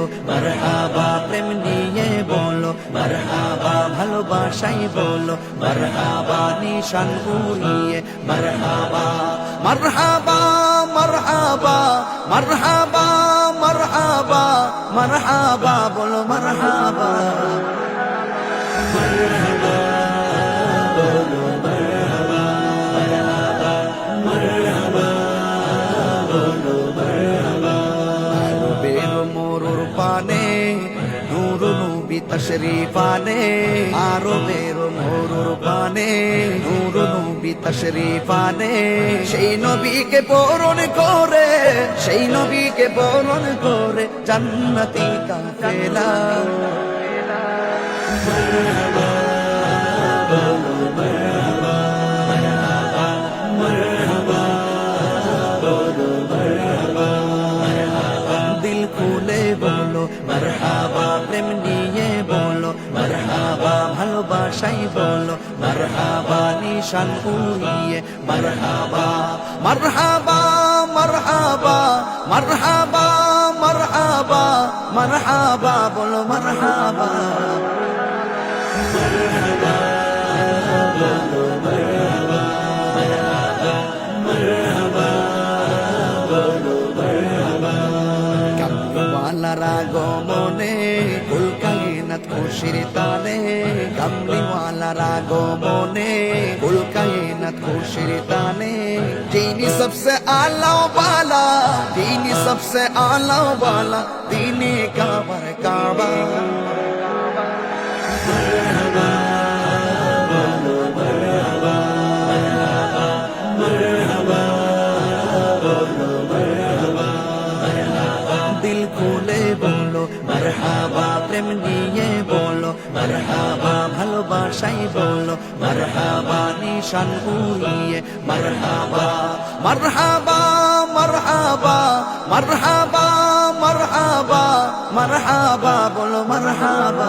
বলো, মারহাবা প্রেম নিয়ে বলো, মারহাবা ভালোবাসাই বলো, মারহাবা নিশান উড়িয়ে মারহাবা মারহাবা মারহাবা মারহাবা মারহাবা মারহাবা, বলো মারহাবা। পানে, নূর নবী আরও আরবের মোরুর পানে নূর নবী তশরিফানে সেই নবীকে বরণ করে, সেই নবীকে বরণ করে জান্নাতি কাফেলা। বলো, মারহাবা প্রেম নিয়ে বলো, মারহাবা ভালোবাসাই বলো, মারহাবা নিশান উড়িয়ে, মারহাবা মারহাবা মারহাবা মারহাবা মারহাবা মারহাবা, বলো মারহাবা। কামলিওয়ালারা গমনে কুলকায়নাত খুশির তানে কামলিওয়ালারা গমনে কুলকায়নাত খুশির তানে তিনি सबसे आला वाला তিনি सबसे आला वाला তিনি काबर काबा মারহাবা প্রেম নিয়ে বলো, মারহাবা ভালোবাসাই বলো, মারহাবা নিশান উড়িয়ে, মারহাবা মারহাবা মারহাবা মারহাবা মারহাবা মারহাবা বলো, মারহাবা।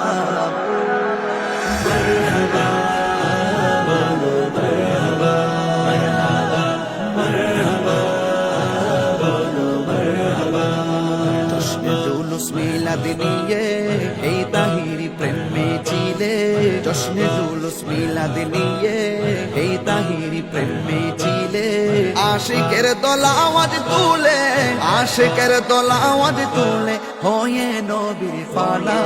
মিলাদ নিয়ে এই তাহিরি প্রেমে ছিলে জশ্নে জুলুস মিলাদ নিয়ে এই তাহিরি প্রেমে ছিলে আশিকের দোলা আওয়াজ তুলে, আশিকের দোলা আওয়াজ তুলে, হয়ে নবীর ফালা